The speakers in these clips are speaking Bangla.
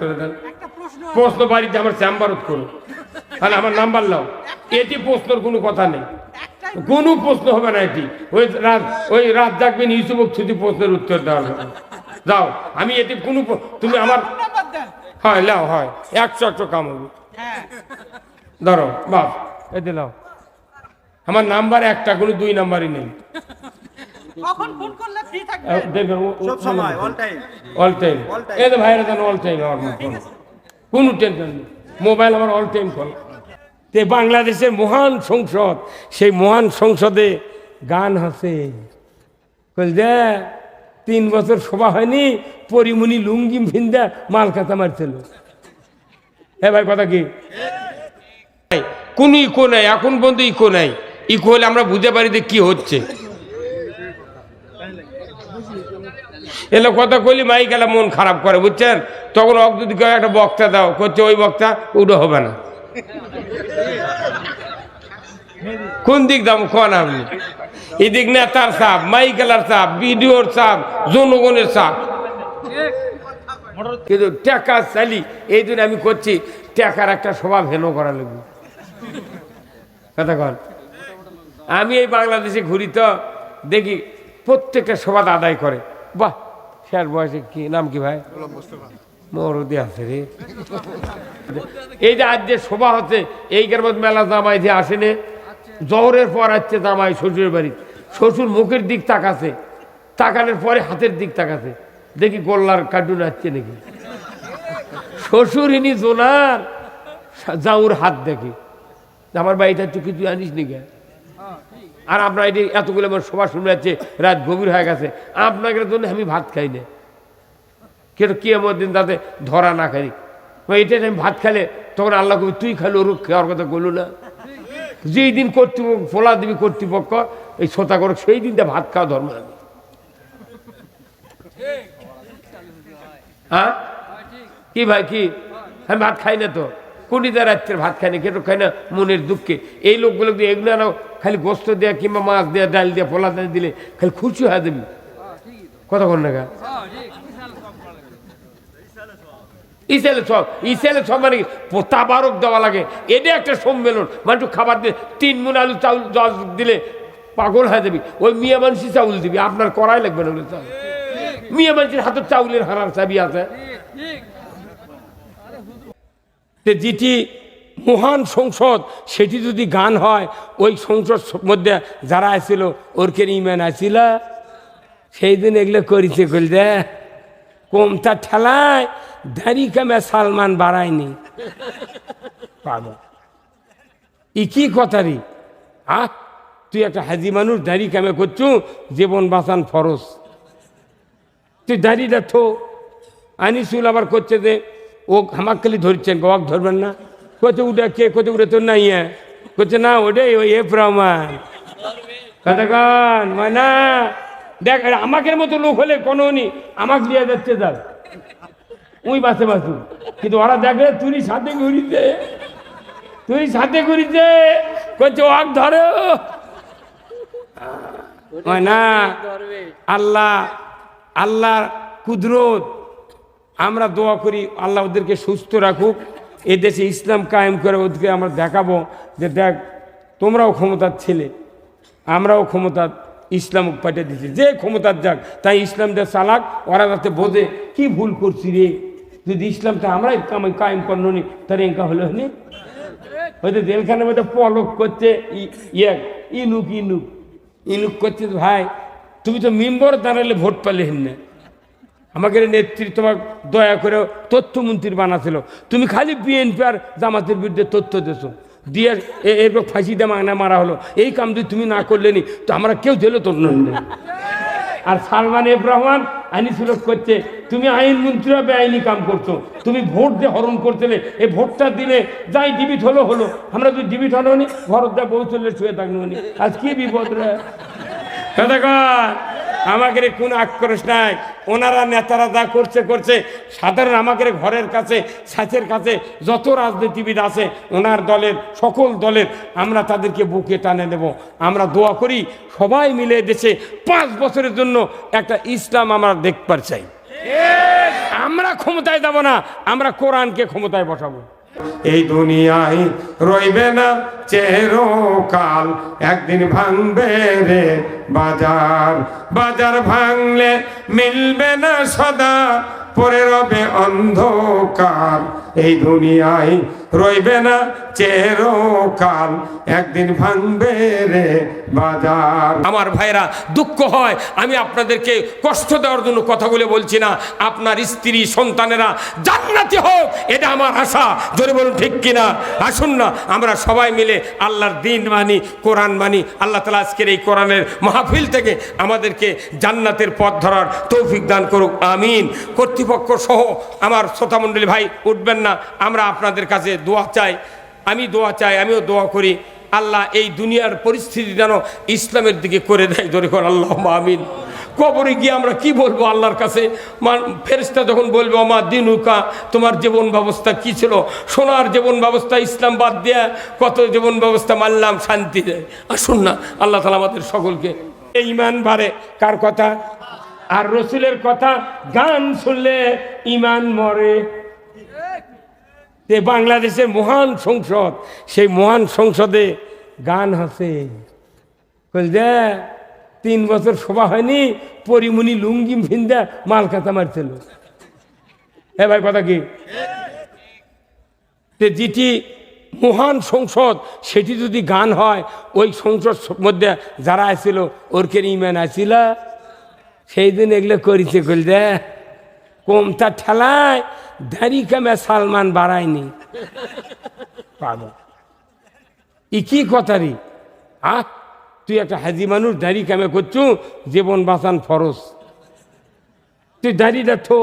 করে দেন। প্রশ্ন বাড়িতে আমার চেম্বারত করো তাহলে আমার নাম্বার নাও। এটি প্রশ্নের কোনো কথা নেই। কোনো প্রশ্ন হবে না এটি। ওই রাত ওই রাত জাগবেন শুধু প্রশ্নের উত্তর দেওয়া হবে। যাও আমি এটি কোনো তুমি আমার নাম্বার হয় লাও হয়। একশো একশো কাম হবে। হ্যাঁ। ধরো বাস এতে লাও আমার নাম্বার একটা কোনো দুই নাম্বারই নেই। কখন ফোন করলে ফ্রি থাকবে? আহ, দেখবেন সব সময় অল টাইম অল টাইম এই ভাইরা জানো অল টাইম আমার ফোন কোনো টেনশন নেই। মোবাইল আমার অল টাইম কল তে বাংলাদেশের মহান সংসদ সেই মহান সংসদে গান আছে কইল যে তিন বছর সভা হয়নি পরিমণি লুঙ্গি ভিন্দা মাল কাতা মারছিল। হ্যাঁ ভাই কথা কি? কোন ইকো নাই এখন পর্যন্ত ইকো নাই। ইকো হলে আমরা বুঝতে পারি যে কি হচ্ছে। এলে কথা কইলি মাই গেলে মন খারাপ করে, বুঝছেন? তখন অক যদি একটা বক্তা দাও। করছে ওই বক্তা ওটা হবে না। কোন দিক দাম কোন আপনি এদিক নেতার চাপ, মাইকেলার চাপ, বিডিওর চাপ, জনগণের চাপ। কিন্তু টাকা চালি, এই জন্য আমি করছি, টাকার একটা স্বভাব হেনো করা লাগবে। কথা কন। আমি এই বাংলাদেশে ঘুরি তো, দেখি প্রত্যেকটা সভা আদায় করে। বাহ! শেষ বয়সে কি, নাম কি ভাই? মরদি আছে রে। এই যে আজ যে শোভা হচ্ছে, এই মধ্যে মেলা জামাই যে আসেনে, জহরের পর আসছে জামাই শ্বশুরের বাড়ি। শ্বশুর মুখের দিক তাকাছে, তাকানোর পরে হাতের দিক তাকাছে। দেখি গোল্লার কার্টুন আসছে নাকি। শ্বশুর ইনি জোনার জাউর হাত দেখি। আমার বাড়িটা তুই কিছু জানিস নাকি? আর আপনার এটি এতগুলো আমার সভা শুনে যাচ্ছে, রাত গভীর হয়ে গেছে। আপনাদের জন্য আমি ভাত খাই না। কিন্তু কি এমন দিন তাতে ধরা না খাই। এটা আমি ভাত খেলে তখন আল্লাহ কবি, তুই খালি ওর খাওয়ার কথা বলল না। যেই দিন কর্তৃপক্ষ, ফোলা দিবি কর্তৃপক্ষ, এই শ্রোতা করো সেই দিনটা ভাত খাওয়া ধর্ম আমি হ্যাঁ? কি ভাই, কি? আমি ভাত খাই না তো। কোনটা রাত্রের ভাত খাই না কেন খাই না মনের দুঃখে। এই লোকগুলো দিয়ে এগুলো না খালি গোস্ত দেয়া কিংবা মাছ দেওয়া ডাল দেওয়া পোলা দিয়ে দিলে খালি খুশি হয়ে দেবি কতক্ষণ না ইসেলে সব ইসেলে সব মানে? তাবারক দেওয়া লাগে। এটা একটা সম্মেলন। মানুষ খাবার দিয়ে তিন মন আলু চাউল জল দিলে পাগল হয়ে যাবি। ওই মিয়া মানুষই চাউল দিবি। আপনার করাই লাগবে না মিয়া মানুষের হাতের চাউলের হারার চাবি আছে। তে যেটি মহান সংসদ সেটি যদি গান হয় ওই সংসদ মধ্যে যারা আসছিল ওরকে ইমান আসিল সেই দিন এগুলো করিছে কইল দে কমতা ঠেলায় দাড়ি কামে সালমান বাড়ায়নি। পাগল। ই কি কথা রে? আ তুই একটা হাজি মানুষ দাড়ি কামে করছু জীবন বাঁচান ফরস তুই দাড়িটা থো। আনিসুল আবার করছে যে ও হামাক খালি ধরছেন গোয়াক ধরবেন না। কোথায় উঠে কে? কোথায় উঠে তোর নাই করছে না ওটাই ওই এ প্রমাণ কতক্ষণ মানে দেখ আমাকের মতো লোক হলে কোনো নি আমাকে দিয়ে যাচ্ছে যাক। ওই বাসে বাসু। কিন্তু ওরা দেখে তুই সাথে ঘুরিতে তুই সাথে ঘুরিতে করছে ওয়াক ধরো। হয় না আল্লাহ আল্লাহর কুদরত। আমরা দোয়া করি, আল্লাহ ওদেরকে সুস্থ রাখুক। এ দেশে ইসলাম কায়েম করে ওদেরকে আমরা দেখাবো যে দেখ, তোমরাও ক্ষমতার ছেলে, আমরাও ক্ষমতার ইসলাম পাঠিয়ে দিচ্ছি যে ক্ষমতার যাক, তাই ইসলামটা চালাক, ওরা যাতে বোঝে, কি ভুল করছি রে? যদি ইসলামটা আমরাই কায়েম করল নি তার এঙ্কা হলো নি? হয়তো জেলখানার মধ্যে পলক করছে, ই- ইয়ে ইনুক ইনুক। ইনুক করছে ভাই, তুমি তো মেম্বর, দাঁড়ালে ভোট পেলে না আমাকে নেতৃত্ব তোমাকে দয়া করে তথ্যমন্ত্রী বানাছিল তুমি খালি বিএনপি আর জামাতের বিরুদ্ধে তথ্য দেছো দিয়ে এরপর ফাঁসি দিয়ে মাংনা মারা হলো। এই কাম যদি তুমি না করলে নি তো আমরা কেউ জেলে তোর আর সালমান এফ রহমান আইনি সুলভ করছে। তুমি আইন মন্ত্রীরা বেআইনি কাম করছ। তুমি ভোট দিয়ে হরণ করছিলে। এই ভোটটা দিলে যাই ডিবিট হলো হলো। আমরা যদি ডিবিট হলো নি ঘরত যা বউ চললে শুয়ে থাকল নি। আজ কি বিপদ রে? কতক্ষণ আমাকে কোনো আক্রোশ নাই। ওনারা নেতারা যা করছে করছে। সাধারণ আমাদের ঘরের কাছে সাথের কাছে যত রাজনীতিবিদ আছে ওনার দলের সকল দলের আমরা তাদেরকে বুকে টানে নেব। আমরা দোয়া করি সবাই মিলে দেশে পাঁচ বছরের জন্য একটা ইসলাম আমরা দেখবার চাই। আমরা ক্ষমতায় যাব না আমরা কোরআনকে ক্ষমতায় বসাবো। এই দুনিয়ায় রইবে না চেরকাল একদিন ভাঙবে রে বাজার। বাজার ভাঙলে মিলবে না সদা পরে রবে অন্ধকার। এই দুনিয়ায় রইবে না চেরকাল একদিন ভাঙবে রে বাজার। আমার ভাইরা, দুঃখ হয়, আমি আপনাদেরকে কষ্ট দেওয়ার জন্য কথাগুলো বলছি না। আপনার স্ত্রী, সন্তানেরা জান্নাতি হোক, এটা আমার আশা। জোরে বলুন, ঠিক কিনা? আসুন না, আমরা সবাই মিলে আল্লাহর দিন মানি, কোরআন মানি। আল্লাহ তালা আজকের এই কোরআনের মাহফিল থেকে আমাদেরকে জান্নাতের পথ ধরার তৌফিক দান করুক, আমিন। কর্তৃপক্ষ সহ আমার শ্রোতামণ্ডলী ভাই, উঠবেন না, আমরা আপনাদের কাছে দোয়া চাই, আমি দোয়া চাই, আমিও দোয়া করি। আল্লাহ এই দুনিয়ার পরিস্থিতি যেন ইসলামের দিকে করে দেয় ধরে কর আল্লাহ আমিন। কবরে গিয়ে আমরা কি বলব আল্লাহর কাছে? ফেরিস্তা যখন বলব আমার দিনুকা, তোমার জীবন ব্যবস্থা কি ছিল? সোনার জীবন ব্যবস্থা ইসলাম বাদ দেয়া কত জীবন ব্যবস্থা মানলাম, শান্তি দেয় আসুন না, আল্লাহ তালা আমাদের সকলকে এই ইমান বাড়ে। কার কথা? আর রসুলের কথা গান শুনলে ইমান মরে। যে বাংলাদেশের মহান সংসদ, সেই মহান সংসদে গান আছে। বলছে তিন বছর শোভা হয়নি, পরিমণি লুঙ্গি ভিন্দা মাল কাতা মারছিল। এ ভাই কথা কি? যেটি মহান সংসদ, সেটি যদি গান হয়, ওই সংসদ মধ্যে যারা আসছিল ওরকে ইমান আসিল? সেই দিন এগুলো করিছে, কইল কমতা ঠেলায় দাড়ি কামে সালমান বাড়ায়নি। ই কি কথা রে? আহ, তুই একটা হাজি মানুষ, দাড়ি কামে করছু, জীবন বাঁচান ফরস তুই দাড়িটা থো।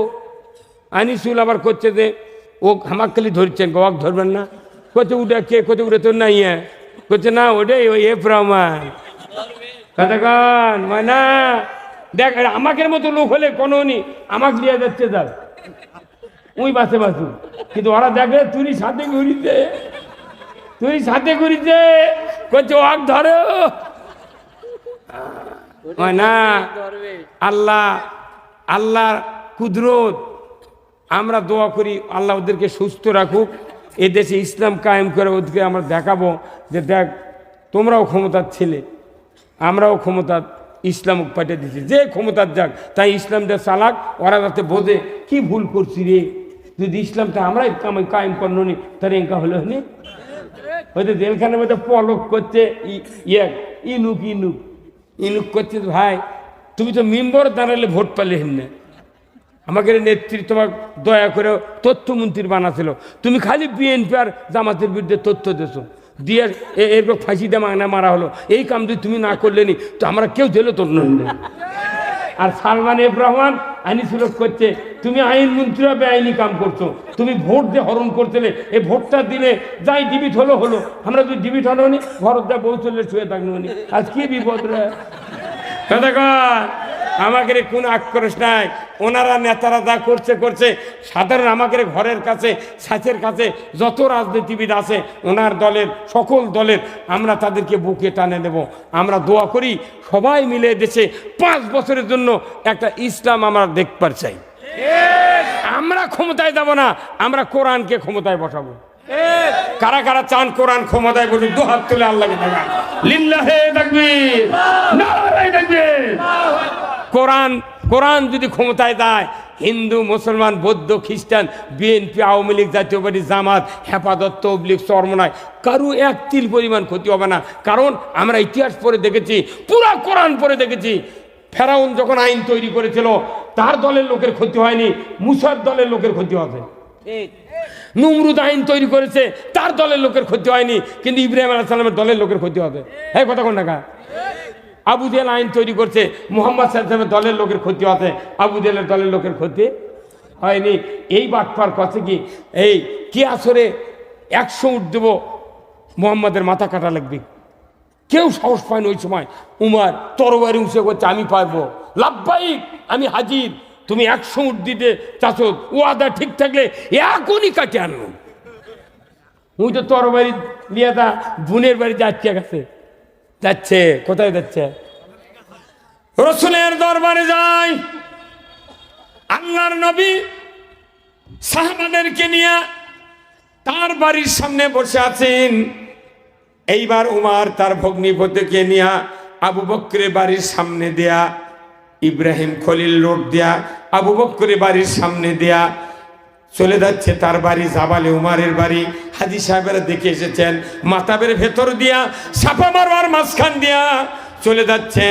আনিসুল আবার করছে যে, ও হামাক খালি ধরছেন গোয়াক ধরবেন না। করছে উঠে কে? করছে উঠে তোর নাই করছে না, ওটাই ওই এফ রহমান কতক্ষণ মানে দেখ আমাকের মতো লোক হলে কোনো নি, আমাকে দিয়ে যাচ্ছে দাও ওই বাসে বাসু। কিন্তু ওরা দেখবে তুই সাথে ঘুরিতে তুই সাথে ঘুরিতে? করছে ওয়াক ধরো। না আল্লাহ আল্লাহ কুদরত আমরা দোয়া করি আল্লাহ ওদেরকে সুস্থ রাখুক। এ দেশে ইসলাম কায়েম করে ওদেরকে আমরা দেখাবো যে দেখ তোমরাও ক্ষমতার ছেলে আমরাও ক্ষমতা ইসলাম পাঠিয়ে দিচ্ছি যে ক্ষমতার যাক তাই ইসলামটা চালাক ওরা যাতে বোঝে কি ভুল করছি রে? যদি ইসলামটা আমরাই কায়েম করল নি তার এঙ্কা হলো নি হয়তো জেলখানের মধ্যে পলক করছে ইয়ে ইনুক ইনুক। ইনুক করছে ভাই, তুমি তো মেম্বর, দাঁড়ালে ভোট পালে না আমাকে নেত্রী তোমার দয়া করে তথ্যমন্ত্রী বানাছিল। তুমি খালি বিএনপি আর জামাতের বিরুদ্ধে তথ্য দেছো দিয়ে এ- এরকম ফাঁসি দিয়ে মারা হলো। এই কাম যদি তুমি না করলে নি, তো আমরা কেউ জেলে তোর নই আর সালমান এফ রহমান আইনি সুরক করছে। তুমি আইন হবে আইনি কাম করছ। তুমি ভোট দিয়ে হরণ করতেলে এই ভোটটা দিলে যাই ডিবিট হলো হলো। আমরা যদি ডিবিট হলো নি ঘর যা বউ চললে শুয়ে থাকল নি। আজ কি বিপদ রে? কতক্ষণ আমাকে কোনো আক্রোশ নাই। ওনারা নেতারা যা করছে করছে। সাধারণ আমাদের ঘরের কাছে, সাথের কাছে যত রাজনীতিবিদ আছে, ওনার দলের সকল দলের আমরা তাদেরকে বুকে টানে নেব। আমরা দোয়া করি, সবাই মিলে দেশে পাঁচ বছরের জন্য একটা ইসলাম আমরা দেখবার চাই। আমরা ক্ষমতায় যাব না, আমরা কোরআনকে ক্ষমতায় বসাবো। কারা কারা চান কোরআন ক্ষমতায় বসে দু হাত তুলে আল্লাহকে দেখান। লিল্লাহে তাকবীর। কোরআন কোরআন যদি ক্ষমতায় দেয় হিন্দু মুসলমান বৌদ্ধ খ্রিস্টান বিএনপি আওয়ামী লীগ জাতীয় পার্টি জামাত হেফাজত তবলিগ চরমনায় কারও এক তিল পরিমাণ ক্ষতি হবে না। কারণ আমরা ইতিহাস পড়ে দেখেছি পুরা কোরআন পড়ে দেখেছি। ফেরাউন যখন আইন তৈরি করেছিল তার দলের লোকের ক্ষতি হয়নি মুসার দলের লোকের ক্ষতি হবে। নুমরুদ আইন তৈরি করেছে তার দলের লোকের ক্ষতি হয়নি কিন্তু ইব্রাহিম আলাহ সাল্লামের দলের লোকের ক্ষতি হবে। হ্যাঁ কথা কোন টাকা আবু জেল আইন তৈরি করছে। মোহাম্মদ সাল্লামের দলের লোকের ক্ষতি আছে। আবু জেলের দলের লোকের ক্ষতি হয়নি। এই বাটপার কথা কি? এই কি আসরে একশো উঠ দেবো মোহাম্মদের মাথা কাটা লাগবে? কেউ সাহস পায়নি ওই সময়। উমার তরবারি উঁচে করছে, আমি পারব। লাভবাহিক, আমি হাজির। তুমি একশো উঠ দিতে চাচো ও আদা ঠিক থাকলে এখনই কাটে আনলো উই তো তরবারি নিয়ে দা বোনের বাড়ি যাচ্ছে গেছে। যাচ্ছে, কোথায় যাচ্ছে? রসুলের দরবারে যাই। আল্লাহর নবী সাহাবাদেরকে নিয়ে তার বাড়ির সামনে বসে আছেন। এইবার উমার তার ভগ্নিপতিকে নিয়ে আবু বক্করের বাড়ির সামনে দেয়া, ইব্রাহিম খলিল রোড দেয়া, আবু বক্করের বাড়ির সামনে দেয়া চলে যাচ্ছে তার বাড়ি, জাবালে উমারের বাড়ি। হাজি সাহেবেরা দেখে এসেছেন, মাতাবের ভেতর দিয়া সাপা মারবার মাঝখান দিয়া চলে যাচ্ছে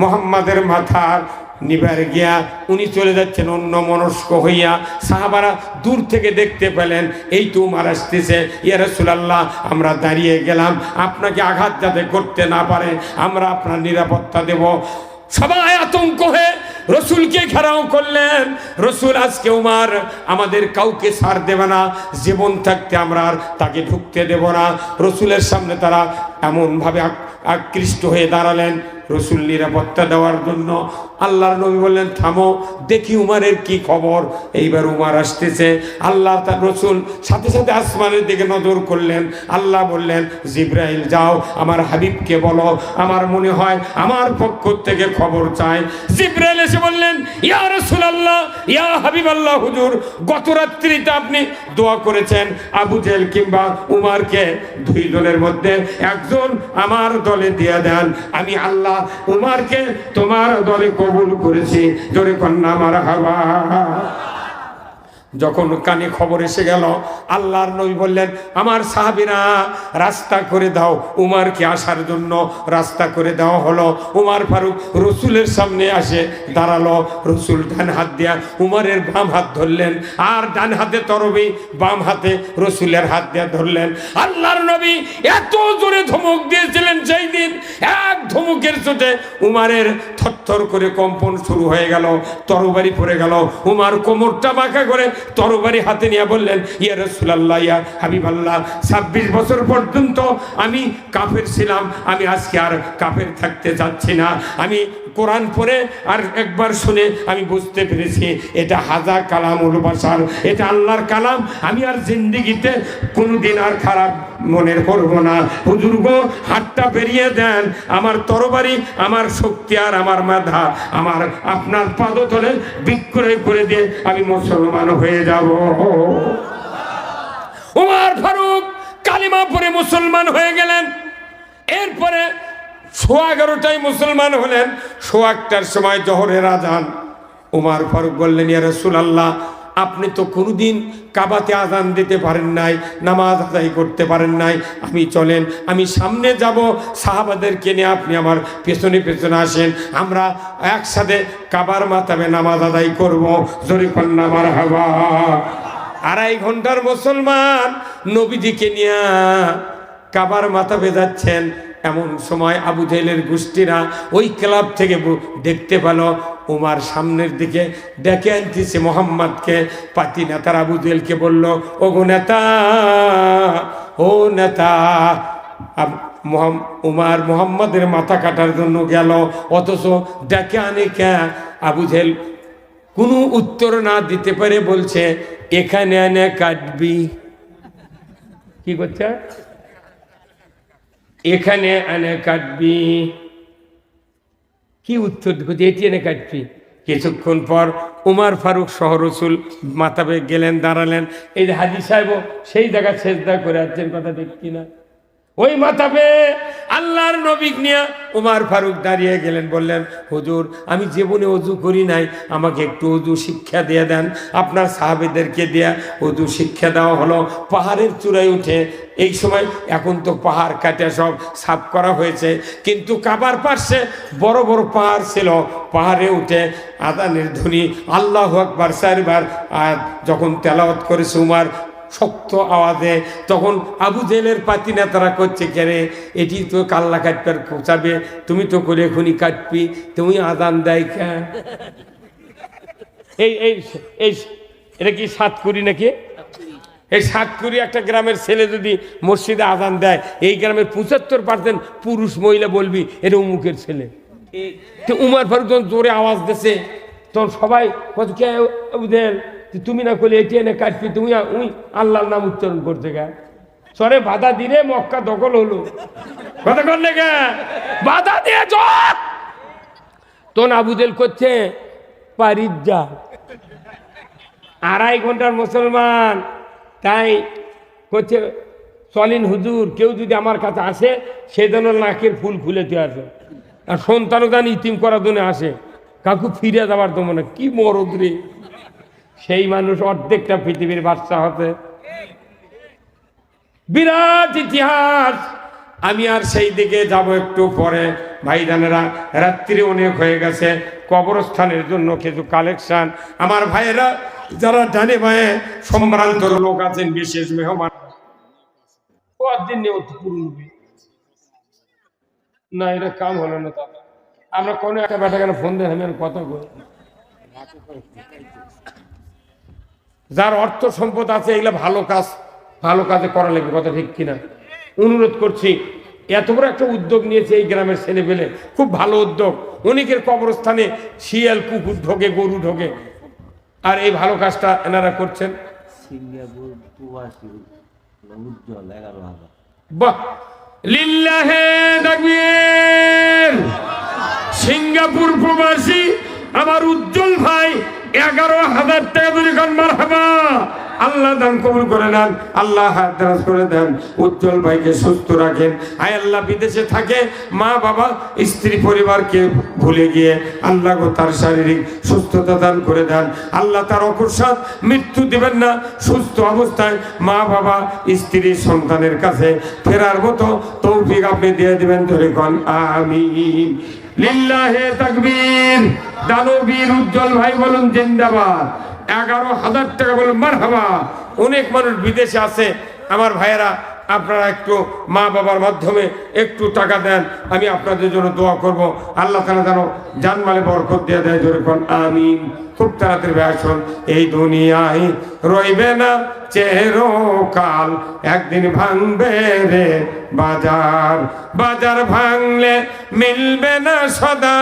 মোহাম্মদের মাথার নিবার গিয়া। উনি চলে যাচ্ছেন অন্য মনস্ক হইয়া। সাহাবারা দূর থেকে দেখতে পেলেন, এই তো উমার আসতেছে। ইয়া রাসূলুল্লাহ, আমরা দাঁড়িয়ে গেলাম। আপনাকে আঘাত যাতে করতে না পারে, আমরা আপনার নিরাপত্তা দেব। সবাই আতঙ্ক হয়ে রসুলকে ঘেরাও করলেন। রসুল আজকে উমার, আমাদের কাউকে সার দেবে না, জীবন থাকতে আমরা আর তাকে ঢুকতে দেব না। রসুলের সামনে তারা এমনভাবে আক- আকৃষ্ট হয়ে দাঁড়ালেন। রসুল নিরাপত্তা দেওয়ার জন্য আল্লাহর নবী বললেন, থামো, দেখি উমারের কি খবর। এইবার উমার আসতেছে। আল্লাহ তার রসুল সাথে সাথে আসমানের দিকে নজর করলেন। আল্লাহ বললেন, জিব্রাইল, যাও, আমার হাবিবকে বলো। আমার মনে হয় আমার পক্ষ থেকে খবর চাই। জিব্রাইল এসে বললেন, ইয়া রসুল আল্লাহ ইয়া হাবিব আল্লাহ হুজুর, গত রাত্রিতে আপনি দোয়া করেছেন আবু জেল কিংবা উমারকে। দুই দলের মধ্যে একজন আমার দলে দিয়ে দেন। আমি আল্লাহ উমারকে তোমার দলে কবুল করেছি। জোরে কন্যা আমার হাওয়া যখন কানে খবর এসে গেল, আল্লাহর নবী বললেন, আমার সাহাবিরা, রাস্তা করে দাও, উমারকে আসার জন্য রাস্তা করে দেওয়া হলো। উমার ফারুক রসুলের সামনে আসে, দাঁড়াল, রসুল ডান হাত দিয়া উমারের বাম হাত ধরলেন, আর ডান হাতে তরবি, বাম হাতে রসুলের হাত দিয়া ধরলেন। আল্লাহর নবী এত জোরে ধমক দিয়েছিলেন সেই দিন, এক ধমকের চোটে উমারের থরথর করে কম্পন শুরু হয়ে গেল, তরবারি পড়ে গেল। উমার কোমরটা বাঁকা করে তরবারি হাতে নিয়ে বললেন, ইয়া রসুলাল্লাহ, ইয়া হাবিবাল্লাহ, ছাব্বিশ বছর পর্যন্ত আমি কাফের ছিলাম, আমি আজকে আর কাফের থাকতে যাচ্ছি না। আমি কোরআন পড়ে আর একবার শুনে আমি বুঝতে পেরেছি, এটা হাজা কালামুল বাসার এটা আল্লাহর কালাম। আমি আর জিন্দিগিতে কোনোদিন আর খারাপ মনের করব না। হুজুর গো, হাতটা বেরিয়ে দেন। আমার তরবারি, আমার শক্তি আর আমার মেধা আমার আপনার পাদতলে বিক্রয় করে দিয়ে আমি মুসলমান হয়ে যাব। উমার ফারুক কালিমা পরে মুসলমান হয়ে গেলেন। এরপরে সোয়া এগারোটায় মুসলমান হলেন সোয়া একটার সময় জহরের আজান। উমার ফারুক বললেন, ইয়া রাসূলুল্লাহ, আপনি তো কোনোদিন কাবাতে আজান দিতে পারেন নাই, নামাজ আদায় করতে পারেন নাই। আমি চলেন, আমি সামনে যাব, সাহাবাদেরকে নিয়ে আপনি আমার পেছনে পেছনে আসেন। আমরা একসাথে কাবার মাতাবে নামাজ আদায় করব। জরি কন্যা আমার হাওয়া আড়াই ঘণ্টার মুসলমান নবীজিকে নিয়ে কাবার মাথা বেজাচ্ছেন এমন সময় আবু জেলের গোষ্ঠীরা ওই ক্লাব থেকে দেখতে পেল, উমার সামনের দিকে ডেকে আনতেছে মোহাম্মদকে। পাতি নেতার আবু জেলকে বলল ও গো নেতা, ও নেতা উমার মোহাম্মদের মাথা কাটার জন্য গেল, অথচ ডেকে আনে কে? আবু জেল কোনো উত্তর না দিতে পারে বলছে, এখানে এনে কাটবি। কি করছে? এখানে এনে কাটবি। কি উত্তর দিচ্ছে এটি এনে কাটবি। কিছুক্ষণ পর উমার ফারুক সহ রসুল মাতাবে গেলেন, দাঁড়ালেন। এই যে হাজি সাহেব সেই জায়গায় শেষদা করে আছেন কথা দেখছি না ওই মাতাবে আল্লাহর নবী নিয়ে উমার ফারুক দাঁড়িয়ে গেলেন, বললেন, হুজুর, আমি জীবনে অজু করি নাই, আমাকে একটু অজু শিক্ষা দিয়ে দেন। আপনার সাহাবেদেরকে দেয়া অজু শিক্ষা দেওয়া হলো। পাহাড়ের চূড়ায় উঠে এই সময় এখন তো পাহাড় কাটে সব সাফ করা হয়েছে, কিন্তু কাবার পাশে বড় বড় পাহাড় ছিল। পাহাড়ে উঠে আদানের ধ্বনি, আল্লাহ আকবার চারবার, আর যখন তেলাওয়াত করেছে উমার শক্ত আওয়াজে তখন আবু জেলের পাতি নেতারা করছে কেরে এটি তো কাল্লা কাটবার কোচাবে তুমি তো করে খুনি কাটবি তুমি আদান দেয় কে? এই এই এই এটা কি সাতকুড়ি নাকি? এই সাতকুড়ি একটা গ্রামের ছেলে যদি মসজিদে আদান দেয় এই গ্রামের পঁচাত্তর পার্সেন্ট পুরুষ মহিলা বলবি এটা উমুকের ছেলে। তো উমার ফারুক যখন জোরে আওয়াজ দিছে তখন সবাই কে তুমি না করলে এটি এনে কাটবি, তুমি উই আল্লাহর নাম উচ্চারণ করতে গা। সরে বাধা দিলে মক্কা দখল হলো। কথা করলে গে? বাধা দিয়ে চল তখন আবুদেল করছে পারিস যা। আড়াই ঘণ্টার মুসলমান। তাই করছে চলেন হুজুর, কেউ যদি আমার কাছে আসে, সে যেন নাকের ফুল খুলে দিয়ে আসে। আর সন্তানও দান ইতিম করার জন্য আসে। কাকু ফিরে যাবার তো মনে কি মরদ রে। সেই মানুষ অর্ধেকটা পৃথিবীর বাচ্চা হতে। বিরাট ইতিহাস। আমি আর সেই দিকে যাব একটু পরে। ভাইজানেরা, রাত্রি অনেক হয়ে গেছে। কবরস্থানের জন্য কিছু কালেকশন। আমার ভাইয়েরা, যারা ডানে ভাইয়ে সম্ভ্রান্ত লোক আছেন, বিশেষ মেহমান। না, এটা কাম হলো না আমরা কোনো একটা ব্যাটা কেন ফোন দেন আমি কথা বলি যার অর্থ সম্পদ আছে এগুলো ভালো কাজ ভালো কাজে করা লাগবে কথা ঠিক কিনা? অনুরোধ করছি এত বড় একটা উদ্যোগ নিয়েছে এই গ্রামের ছেলে পেলে খুব ভালো উদ্যোগ। অনেকের কবরস্থানে শিয়াল কুকুর ঢোকে গরু ঢোকে। আর এই ভালো কাজটা এনারা করছেন। সিঙ্গাপুর প্রবাসী উজ্জ্বল বাহ! লিল্লাহে সিঙ্গাপুর প্রবাসী আমার উজ্জ্বল ভাই এগারো হাজার টাকা ধরে গান মারহাবা। আল্লাহ দান কবুল করে নেন, আল্লাহ দারাজ করে দেন, উজ্জ্বল ভাইকে সুস্থ রাখেন। আয় আল্লাহ, বিদেশে থাকে, মা, বাবা, স্ত্রী, পরিবারকে ভুলে গিয়ে আল্লাহ তার শারীরিক সুস্থতা দান করে দেন। আল্লাহ তার অকস্মাৎ মৃত্যু দিবেন না, সুস্থ অবস্থায় মা, বাবা, স্ত্রী, সন্তানের কাছে ফেরার মতো তৌফিক আপনি দিয়ে দিবেন। ধরে কন আমিন। লিল্লাহে তাকবীর। দানবীর উজ্জ্বল ভাই বলুন, জিন্দাবাদ। এগারো হাজার টাকা বলুন, মারহাবা। অনেক মানুষ বিদেশে আছে। আমার ভাইয়েরা আপনারা একটু মা বাবার মাধ্যমে একটু টাকা দেন, আমি আপনাদের জন্য দোয়া করব। আল্লাহ তালা যেন জানমালে বরকত দিয়ে দেয় কোন আমিন। খুব তাড়াতাড়ি ভাষণ এই দুনিয়ায় রইবে না চেহারো কাল, একদিন ভাঙবে রে বাজার। বাজার ভাঙলে মিলবে না সদা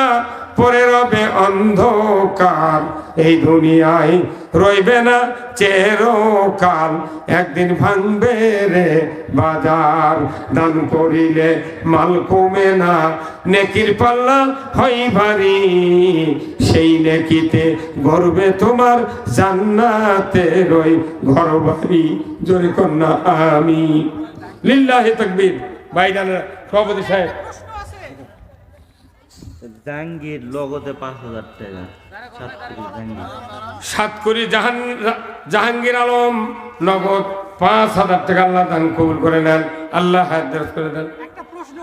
পরে রবে অন্ধকার। এই দুনিয়ায় রইবে না চেরকাল। একদিন ভাঙবে রে বাজার। দান করিলে মাল কমে না। নেকির পাল্লা হই ভারী। সেই নেকিতে গর্বে তোমার জান্নাতে রই ঘর বাড়ি জোরে কন্যা, আমি। লিল্লাহে তাকবীর। ভাইজানের সভাপতি সাহেব লগতে পাঁচ হাজার টাকা। সাতকরি জাহান জাহাঙ্গীর আলম নগদ পাঁচ হাজার টাকা আল্লাহ দান কবুল করে নেন। আল্লাহ হায়াত করে দেন।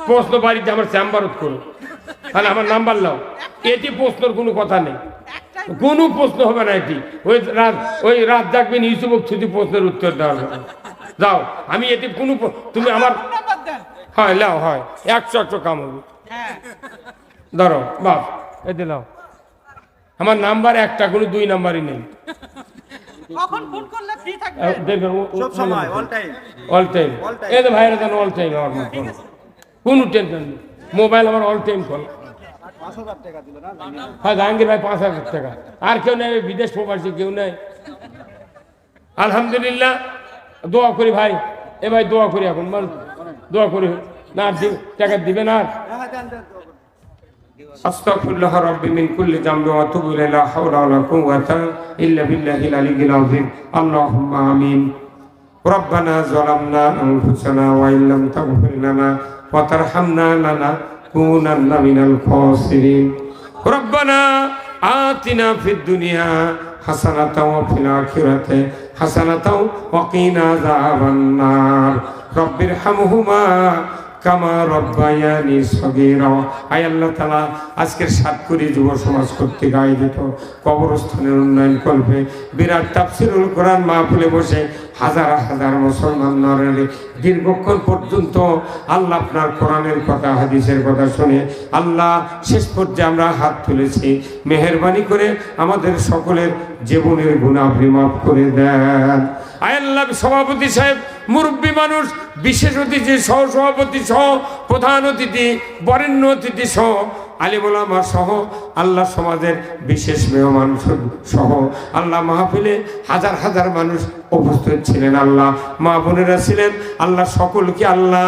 প্রশ্ন বাড়িতে আমার চেম্বারত করো তাহলে আমার নাম্বার লাও এটি প্রশ্নের কোনো কথা নেই। কোনো প্রশ্ন হবে না এটি। ওই রাত ওই রাত জাগবেন ইউসুফ শুধু প্রশ্নের উত্তর দেওয়া হবে যাও আমি এটি কোনো তুমি আমার নাম্বার দেন। হয় লাও হয়। একশো একশো কাম হবে। হ্যাঁ। ধরো বাপ এতে লাও আমার নাম্বার একটা কোনো দুই নাম্বারই নেই। কোনো টেনশন নেই। মোবাইল আমার অল টাইম কল না? হ্যাঁ জাহাঙ্গীর ভাই পাঁচ হাজার টাকা। আর কেউ নেই বিদেশ প্রবাসী কেউ নেই। আলহামদুলিল্লাহ দোয়া করি ভাই। এ ভাই দোয়া করি এখন দোয়া করি। না দি- টাকা দিবে না আর? হ্যাঁ দেন দেন। আস্তাগফিরুল্লাহ রাব্বি মিন কুল্লি যামবি ওয়া আতুবু ইলাইহি লা হাওলা ওয়া লা কুওয়াতা ইল্লা বিল্লাহিল আলিয়্যিল আযীম আল্লাহুম্মা আমিন ربنا ظلمنا أنفسنا وإن لم تغفر لنا وترحمنا لنكونن من الخاسرين ربنا آتنا في الدنيا حسنة وفي الآخرة حسنة وقنا عذاب النار رب ارحمهما কামা রব্বায়ানি সগীরা। আয় আল্লাহ তাআলা, আজকের সাতকুরি যুব সমাজ কর্তৃক আয়োজিত কবরস্থানের উন্নয়ন কল্পে বিরাট তাফসিরুল কোরআন মাহফিলে বসে হাজার হাজার মুসলমান নরের দীর্ঘক্ষণ পর্যন্ত আল্লাহ আপনার কোরআনের কথা, হাদিসের কথা শুনে আল্লাহ শেষ পর্যায়ে আমরা হাত তুলেছি। মেহরবানি করে আমাদের সকলের জীবনের গুণা আপনি মাফ করে দেন। আয় আল্লাহ সভাপতি সাহেব মুরব্বী মানুষ, বিশেষ অতিথি সহ সভাপতি সহ, প্রধান অতিথি, বরেণ্য অতিথি সহ আলিমুলামা সহ, আল্লাহ সমাজের বিশেষ মেহমান সহ, আল্লাহ মাহফিলে হাজার হাজার মানুষ উপস্থিত ছিলেন আল্লাহ। মা বোনেরা ছিলেন, আল্লাহ সকলকে আল্লাহ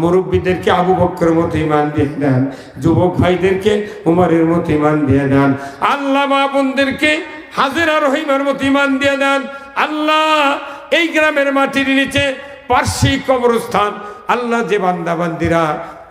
মুরব্বীদেরকে আবু বক্রের মতো ইমান দিয়ে দেন, যুবক ভাইদেরকে উমরের মতো ইমান দিয়ে দেন, আল্লাহ মা বোনদেরকে হাজিরা রহিমার মতো ইমান দিয়ে দেন, আল্লাহ এই গ্রামের মাটির নিচে পার্শ্বিক কবরস্থান। আল্লাহ যে বান্দাবান্দিরা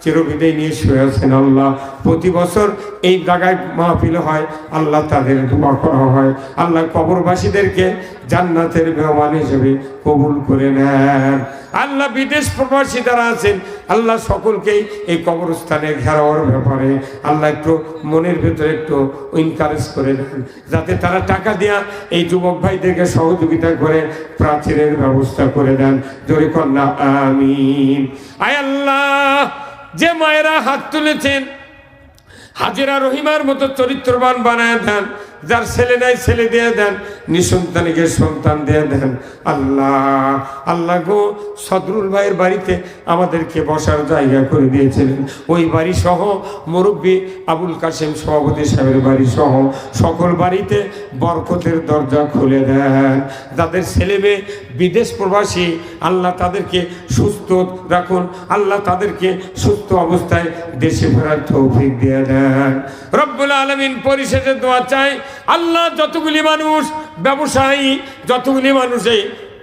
চিরবিদায় নিয়ে শুয়ে আছেন আল্লাহ। প্রতি বছর এই জায়গায় মাহফিল হয়, আল্লাহ তাদের দোয়া করা হয়। আল্লাহ কবরবাসীদেরকে জান্নাতের মেহমান হিসেবে কবুল করে নেন। আল্লাহ বিদেশ প্রবাসী যারা আছেন, আল্লাহ সকলকেই এই কবরস্থানে ঘেরাওয়ার ব্যাপারে আল্লাহ একটু মনের ভেতরে একটু ইনকারেজ করে দেন যাতে তারা টাকা দেয়া এই যুবক ভাইদেরকে সহযোগিতা করে, প্রাচীরের ব্যবস্থা করে দেন। জোরে কন্যা আমিন। আয় আল্লাহ! যে মায়েরা হাত তুলেছেন হাজেরা রহিমার মতো চরিত্রবান বানায় দেন যার ছেলে নাই, ছেলে দিয়ে দেন, নিঃসন্তানীকে সন্তান দিয়ে দেন। আল্লাহ আল্লাহ গো, সদরুল ভাইয়ের বাড়িতে আমাদেরকে বসার জায়গা করে দিয়েছিলেন। ওই বাড়ি সহ মুরব্বী আবুল কাসেম সভাপতি সাহেবের বাড়ি সহ সকল বাড়িতে বরকতের দরজা খুলে দেন। যাদের ছেলে মেয়ে বিদেশ প্রবাসী, আল্লাহ তাদেরকে সুস্থ রাখুন, আল্লাহ তাদেরকে সুস্থ অবস্থায় দেশে ফেরার তৌফিক দিয়ে দেন। রব্বুল আলমিন পরিশেষে দোয়া চাই আল্লাহ যতগুলি মানুষ, ব্যবসায়ী যতগুলি মানুষ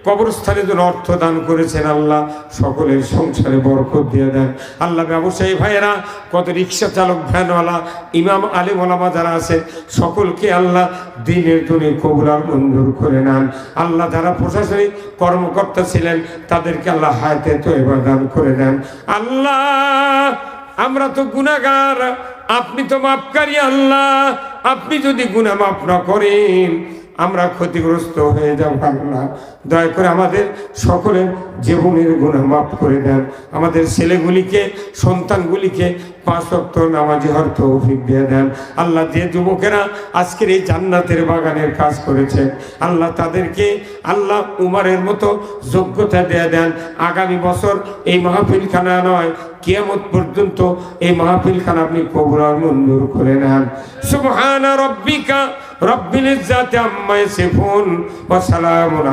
কবরস্থানে যেন অর্থ দান করেছেন আল্লাহ, সকলের সংসারে বরকত দিয়ে দেন। আল্লাহ ব্যবসায়ী ভাইয়েরা, কত রিক্সা চালক ভ্যানওয়ালা, ইমাম, আলিম ওলামা যারা আছেন, সকলকে আল্লাহ দিনের দুনে কবুলার মঞ্জুর করে নেন। আল্লাহ যারা প্রশাসনিক কর্মকর্তা ছিলেন, তাদেরকে আল্লাহ হায়াতে তো এবার দান করে দেন। আল্লাহ আমরা তো গুনাগার আপনি তো মাপকারী আল্লাহ আপনি যদি গুনাহ মাফ না করেন আমরা ক্ষতিগ্রস্ত হয়ে যাব আল্লাহ দয়া করে আমাদের সকলের জীবনের গুণা মাফ করে দেন। আমাদের ছেলেগুলিকে, সন্তানগুলিকে পাঁচ অক্ত নামাজি হর তৌফিক দিয়ে দেন। আল্লাহ যে যুবকেরা আজকের এই জান্নাতের বাগানের কাজ করেছে আল্লাহ তাদেরকে, আল্লাহ উমারের মতো যোগ্যতা দিয়ে দেন। আগামী বছর এই মাহফিলখানা নয়, কিয়ামত পর্যন্ত এই মাহফিলখানা আপনি কবুরার মঞ্জুর করে নেন। সুবহানা রব্বিকা রব্বিল ইজ্জাতি আম্মা ইয়াসিফুন ওয়া সালামুন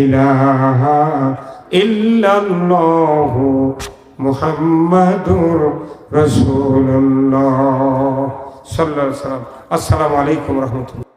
ইলাহা ইল্লাল্লাহু মুহাম্মাদুর রাসূলুল্লাহ। সাল্লাল্লাহু আলাইহি আসসালামু আলাইকুম রাহমাতুল্লাহ।